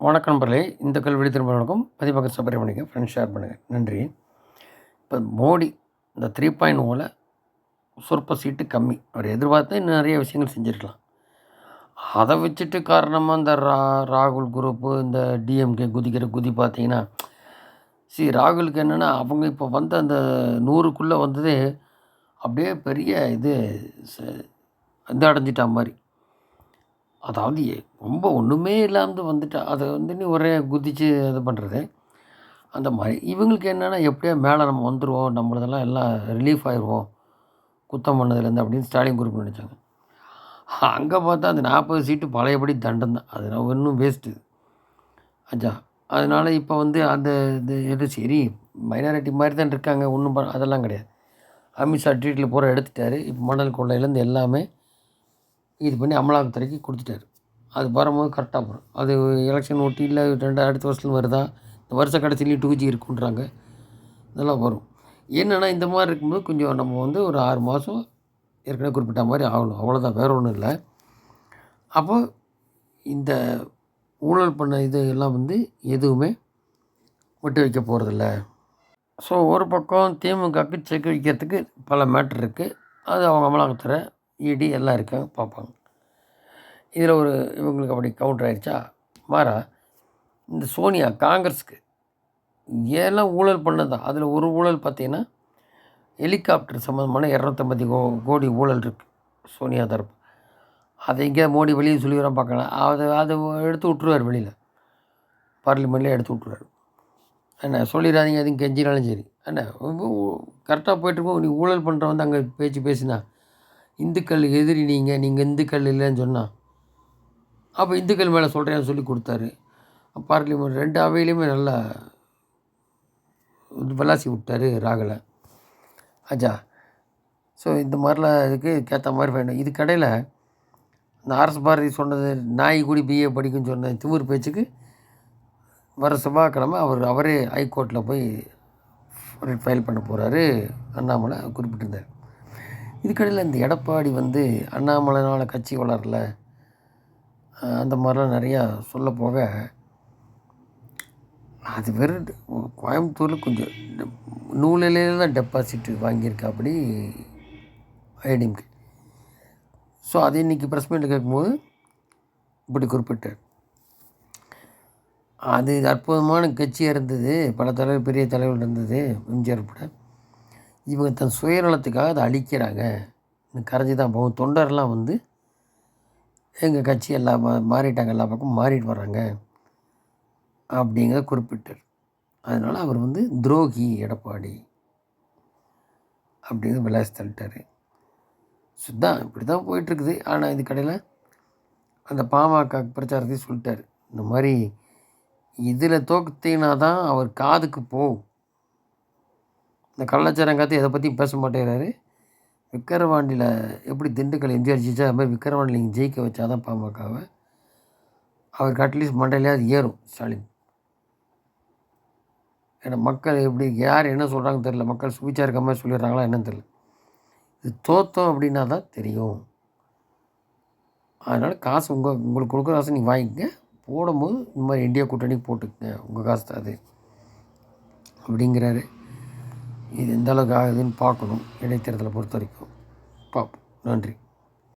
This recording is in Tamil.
வணக்கம் நண்பர்களே. இந்த கல்வி திரும்ப வணக்கம் பதிவாக சபரி பண்ணிக்க ஃப்ரெண்ட்ஸ் ஷேர் பண்ணுங்கள் நன்றி. இப்போ மோடி இந்த த்ரீ பாயிண்ட் ஓவில் சொற்ப சீட்டு கம்மி. அவர் எதிர்பார்த்து இன்னும் நிறைய விஷயங்கள் செஞ்சுருக்கலாம். அதை வச்சுட்டு காரணமாக இந்த ரா ராகுல் குரூப்பு இந்த டிஎம்கே குதிக்கிற குதி பார்த்தீங்கன்னா சி ராகுலுக்கு என்னென்னா அவங்க இப்போ வந்த அந்த நூறுக்குள்ளே வந்தது அப்படியே பெரிய இது ச- இது அடைஞ்சிட்டா மாதிரி. அதாவது ரொம்ப ஒன்றுமே இல்லாமல் வந்துட்டா அதை வந்து நீ ஒரே குதித்து இது பண்ணுறது அந்த மாதிரி இவங்களுக்கு என்னென்னா எப்படியோ மேலே நம்ம வந்துடுவோம் நம்மளதெல்லாம் எல்லாம் ரிலீஃப் ஆயிடுவோம் குத்தம் பண்ணதுலேருந்து அப்படின்னு ஸ்டாலின் குரூப் நினச்சாங்க. அங்கே பார்த்தா அந்த நாற்பது சீட்டு பழையபடி தண்டம் தான். அது இன்னும் வேஸ்ட்டு அச்சா அதனால் இப்போ வந்து அந்த இது எது சரி மைனாரிட்டி மாதிரி தான் இருக்காங்க ஒன்றும் அதெல்லாம் கிடையாது. அமித்ஷா ட்ரீட்டில் பூரா எடுத்துட்டாரு. இப்போ மணல் கொள்ளையிலேருந்து எல்லாமே இது பண்ணி அமலாக்கத்துறைக்கு கொடுத்துட்டாரு. அது வரும்போது கரெக்டாக வரும் அது எலெக்ஷன் ஒட்டி இல்லை ரெண்டு அடுத்த வருஷத்துல வருதா? இந்த வருஷ கடைசிலையும் டூ ஜி இருக்குன்றாங்க. இதெல்லாம் வரும். என்னென்னா இந்த மாதிரி இருக்கும்போது கொஞ்சம் நம்ம வந்து ஒரு ஆறு மாதம் ஏற்கனவே குறிப்பிட்ட மாதிரி ஆகணும். அவ்வளோதான் வேற ஒன்றும் இல்லை. அப்போ இந்த ஊழல் பண்ண இது எல்லாம் வந்து எதுவுமே ஒட்டி வைக்க போகிறதில்ல ஸோ ஒரு பக்கம் திமுகவுக்கு செக் வைக்கிறதுக்கு பல மேட்ரு இருக்குது அது அவங்க அமலாக்கத்துறை இடி எல்லாம் இருக்காங்க பார்ப்பாங்க. இதில் ஒரு இவங்களுக்கு அப்படி கவுண்டர் ஆயிடுச்சா மாறா இந்த சோனியா காங்கிரஸுக்கு எல்லாம் ஊழல் பண்ணதான் அதில் ஒரு ஊழல் பார்த்தீங்கன்னா ஹெலிகாப்டர் சம்மந்தமான இரநூத்தம்பது கோ கோடி ஊழல் இருக்குது சோனியா தரப்பு. அதை எங்கேயா மோடி வெளியே சொல்லிடுறான் பார்க்கலாம் அதை அதை எடுத்து விட்ருவார் வெளியில். பார்லிமெண்ட்லேயே எடுத்து விட்ருவார் என்ன சொல்லிடாதீங்க எதுவும் கெஞ்சினாலும் சரி. என்ன கரெக்டாக போயிட்டுருக்கோம் நீ ஊழல் பண்ணுறவன் அங்கே பேச்சு பேசினா இந்துக்கள் எதிரி நீங்கள் நீங்கள் இந்துக்கள் இல்லைன்னு சொன்னால் அப்போ இந்துக்கள் மேலே சொல்கிறேன்னு சொல்லி கொடுத்தாரு. பார்லிமெண்ட் ரெண்டு அவையிலையுமே நல்லா விளாசி விட்டார் ராகலை. அஜா ஸோ இந்த மாதிரிலாம் இதுக்கு ஏற்ற மாதிரி வேணும் இது கடையில் இந்த அரசு பாரதி சொன்னது நாய் கூடி பிஏ படிக்குன்னு சொன்ன திமுர் பேச்சுக்கு வர செவ்வாய்க்கிழமை அவர் அவரே ஹைகோர்ட்டில் போய் ஃபைல் பண்ண போகிறாரு அண்ணாமலை குறிப்பிட்டிருந்தார். இதுக்கடையில் இந்த எடப்பாடி வந்து அண்ணாமலைனால் கட்சி வளரல அந்த மாதிரிலாம் நிறையா சொல்ல போக அது வெறும் கோயம்புத்தூரில் கொஞ்சம் நூலிலே தான் டெபாசிட் வாங்கியிருக்காப்படி ஐடிஎம்கே ஸோ அது இன்றைக்கி ப்ரெஸ் மீட்டில் கேட்கும்போது இப்படி குறிப்பிட்டார். அது அற்புதமான கட்சியாக இருந்தது பல தலைவர் பெரிய தலைவர் இருந்தது எம்ஜிஆர் கூட. இவங்க தன் சுயநலத்துக்காக அதை அழிக்கிறாங்க. கரைஞ்சி தான் போகும். தொண்டர்லாம் வந்து எங்கள் கட்சி எல்லா மா- மாறிட்டாங்க எல்லா பக்கம் மாறிட்டு வர்றாங்க அப்படிங்கிறத குறிப்பிட்டார். அதனால் அவர் வந்து துரோகி எடப்பாடி அப்படிங்கிறது விளாசி தள்ளிட்டார். சுத்தான் இப்படி தான் போயிட்டுருக்குது. ஆனால் இது கடையில் அந்த பாமக பிரச்சாரத்தையும் சொல்லிட்டார். இந்த மாதிரி இதில் தோக்குத்தீங்கன்னா தான் அவர் காதுக்கு போகும். இந்த கள்ளச்சாரங்காத்து எதை பற்றியும் பேச மாட்டேங்கிறாரு. விக்கிரவாண்டியில் எப்படி திண்டுக்கல் எம்ஜிஆர் ஜெயிச்சா அது மாதிரி விக்கிரவாண்டியில் நீங்கள் ஜெயிக்க வச்சா தான் பாமகவை. அவருக்கு அட்லீஸ்ட் மண்டையிலே ஏறும் ஸ்டாலின். ஏன்னா மக்கள் எப்படி யார் என்ன சொல்கிறாங்கன்னு தெரில மக்கள் சுவிச்சா இருக்க மாதிரி சொல்லிடுறாங்களா என்னன்னு தெரில இது தோத்தோம் அப்படின்னா தான் தெரியும். அதனால் காசு உங்கள் உங்களுக்கு கொடுக்குற காசு நீங்கள் வாங்கிக்கங்க. போடும்போது இந்த மாதிரி இந்தியா கூட்டணி போட்டுக்கங்க. உங்கள் காசு அது. அப்படிங்கிறாரு. இது எந்த அளவுக்கு ஆகுதுன்னு பார்க்கணும் இடைத்தேர்தலை பொறுத்த வரைக்கும். பார்ப்போம். நன்றி.